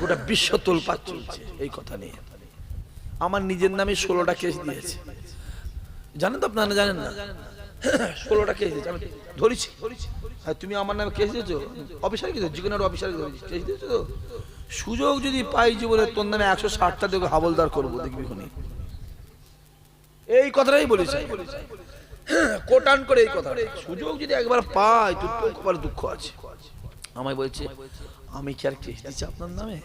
গোটা বিশ্ব তোলপাত চলছে এই কথা নিয়ে। আমার নিজের নামে ষোলোটা কেস দিয়েছে। জানেন তো আপনারা জানেন না? ষোলোটা কেস দিয়েছে। আমি ধরেছি। আর তুমি আমার নামে কেস দিয়েছ? অফিসার যে কোনো অফিসার কেস দিয়েছ তো? সুযোগ যদি পাই জীবনে, তোর নামে একশো ষাটটা দেখে হাবলদার করব, দেখবি এই কথাটাই বলেছি। কোটান করে এই কথা। সুযোগ যদি একবার পাই, তোর কপালে দুঃখ আছে। আমায় বলছে আমি কি আর কেস দিচ্ছি আপনার নামে?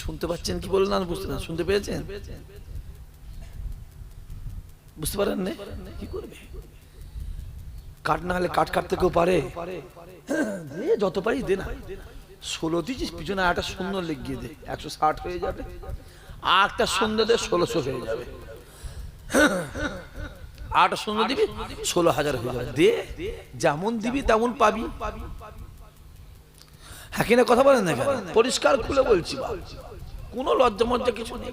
শুনতে পাচ্ছেন কি বললেন না বুঝতে না, শুনতে পেয়েছেন? বুঝতে পারেন না? কি করবে? কাট না হলে কাট কাটতে কেউ পারে? যত পারি দে না। ষোলো দিচ্ছিস পিছনে একটা শূন্য লিখিয়ে দে। একশো ষাট হয়ে যাবে। আর আটটা শূন্য দে, ষোলোশো হয়ে যাবে। আটটা শূন্য দিবি? ষোলো হাজার দে, যেমন দিবি, তেমন পাবি। হ্যাঁ কথা বলেন না? পরিষ্কার খুলে বলছি কোনো লজ্জা মজ্জা কিছু নেই।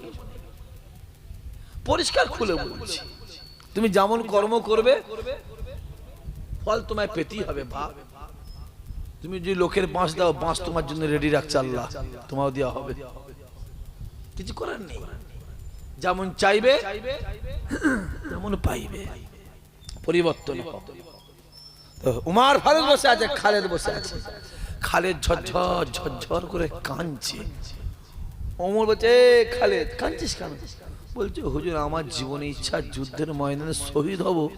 পরিষ্কার খুলে বলছি। তুমি যেমন কর্ম করবে, ফল তোমায় পেতেই হবে বাপ। তুমি যদি লোকের বাঁশ দাও, বাঁশ তোমার জন্য রেডি রাখছে আল্লাহ। তোমাও দেওয়া হবে। কিছু করার নেই। যেমন চাইবে, তেমন পাইবে। পরিবর্তন উমার ফারুক বসে আছে, খালেদ বসে আছে। খালেদ ঝরঝর ঝরঝর করে কাঁদছে। অমর বলছে, "এ খালেদ, কাঁদছিস কেন? বলছে, হুজুর, আমার জীবনে ইচ্ছা যুদ্ধের ময়দানে শহীদ হব।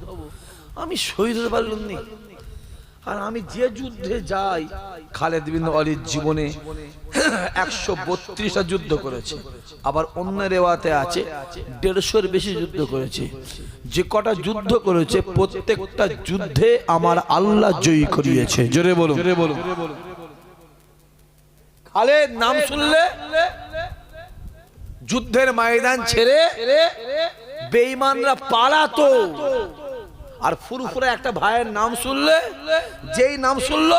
আমি শহীদ হতে পারলাম নি। আর আমি যে যুদ্ধে যাই খালেদ বিন অলির জীবনে একশো বত্রিশটা যুদ্ধ করেছে। আবার অন্য রেওয়াতে আছে দেড়শোর বেশি যুদ্ধ করেছে। যে কটা যুদ্ধ করেছে প্রত্যেকটা যুদ্ধে আমার আল্লাহ জয়ী করিয়েছে। জোরে বলুন। জোরে বলুন। খালেদ নাম শুনলে? যুদ্ধের ময়দান ছেড়ে বেঈমানরা পালাতো। আর ফুরফুরে একটা ভাইয়ের নাম শুনলে, যেই নাম শুনলো,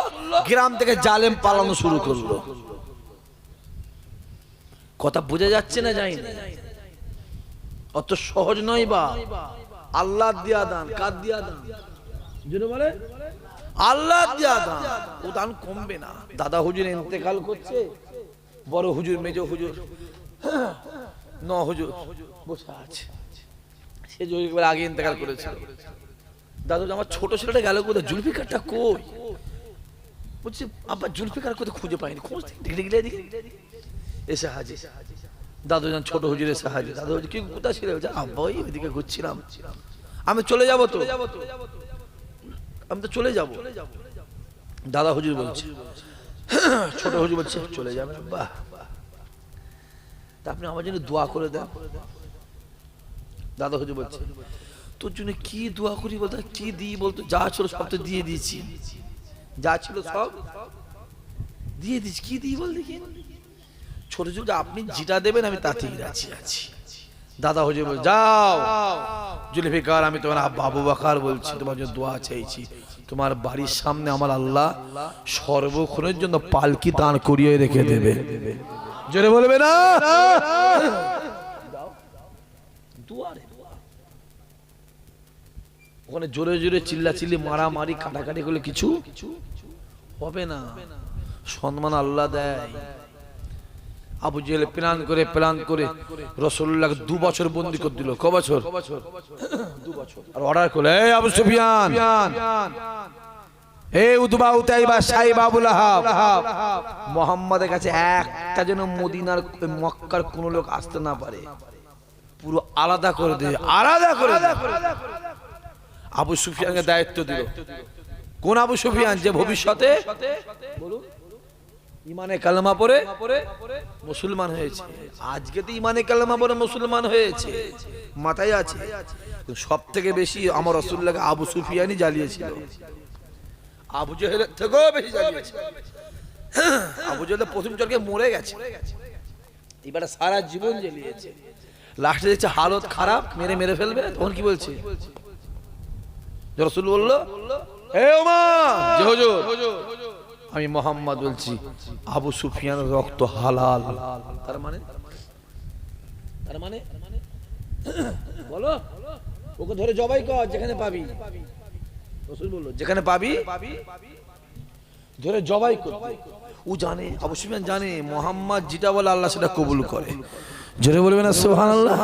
গ্রাম থেকে জালেম পালানো শুরু করল। কথা বোঝা যাচ্ছে না যাই অত সহজ নয় বা? আল্লাহ দিয়া দান, কার দিয়া দান? বলে? আল্লাহ দিয়া দান। ও দান কমবে না। দাদা হুজুর ইন্তেকাল করছে, বড় হুজুর, মেজ হুজুর, ন হুজুর, বসে আছে। সে যদি আগে ইন্তেকাল করেছিল। দাদু, আমার ছোট ছেলেটা গেল কোথায়? জুলফিকারটা কই? বলছি, আব্বা, জুলফিকার কোথায় খুঁজে পাইনি। খোঁজ দেখি দেখি এসে হাজির। দাদু যান ছোট হুজুর এসে হাজির। দাদু হুজুর কি, কোথায় ছিল? আব্বা, ওই ওইদিকে ঘুরছিলাম। আমি চলে যাব তো? আমি তো চলে যাব। দাদা হুজুর বলছে, ছোট হুজুর বলছে, চলে যাবেন বাহ। তা আপনি আমার জন্য দোয়া করে দেন। দাদা হুজুর বলছে তোর জন্য কি দোয়া করি বলতো কি দিই বলতো যা ছিল সব তো দিয়ে দিয়েছি। যা ছিল সব দিয়ে দিচ্ছি কি দিই বল দেখি? ছোট ছোট আপনি যেটা দেবেন আমি তাতেই রাজি আছি। দাদা হুজুর বল যাও। জুলফিকার আমি তোমার আবু বাকার বলছি তোমার জন্য দোয়া চাইছি। তোমার বাড়ির সামনে আমার আল্লাহ সর্বক্ষণের জন্য পালকি দান করিয়ে রেখে দেবে। জোরে বলবে না? দুয়ারে ওখানে জোরে জোরে চিল্লা চিল্লি মারামারি, কাটাকাটি করলে কিছু হবে না। সম্মান আল্লাহ দেয়। আবু জেলে প্ল্যান করে প্ল্যান করে রসুল্লাহ দু বছর বন্দি করে দিল। ক বছর? আর অর্ডার করলে, এই আবু সুফিয়ান, এই উতবা, উতাইবা, সাইব আবুল মোহাম্মদের কাছে একটা যেন মদিনার, মক্কার কোন লোক আসতে না পারে। পুরো আলাদা করে দে, আলাদা করে আবু সুফিয়ানকে দায়িত্ব দিল। কোন আবু সুফিয়ান যে ভবিষ্যতে ইমানে কালমা পরে মুসলমান হয়েছে। আজকে তো ইমানে কালমা পরে মুসলমান হয়েছে। মাথায় আছে। সব থেকে বেশি আমার রসুল্লাহকে আবু সুফিয়ানই জ্বালিয়েছিল। আবু জেহেলের থেকেও বেশি জ্বালিয়েছে আবু জেহেল প্রথম চরকে মরে গেছে। এবারে সারা জীবন জ্বালিয়েছে। লাস্টে দেখছে হালত খারাপ মেরে মেরে ফেলবে তখন কি বলছে? রসুল বলল "এ ওমর, যে হুজুর, আমি মোহাম্মদ বলছি আবু সুফিয়ান রক্ত হালাল। তার মানে? তার মানে? বলো। ওকে ধরে জবাই কর যেখানে পাবি। রসুল বলল যেখানে পাবি? ধরে জবাই করবে ও জানে আবু সুফিয়ান জানে মোহাম্মদ যেটা বলে আল্লাহ সেটা কবুল করে। জোরে বলবে না সুবহানাল্লাহ?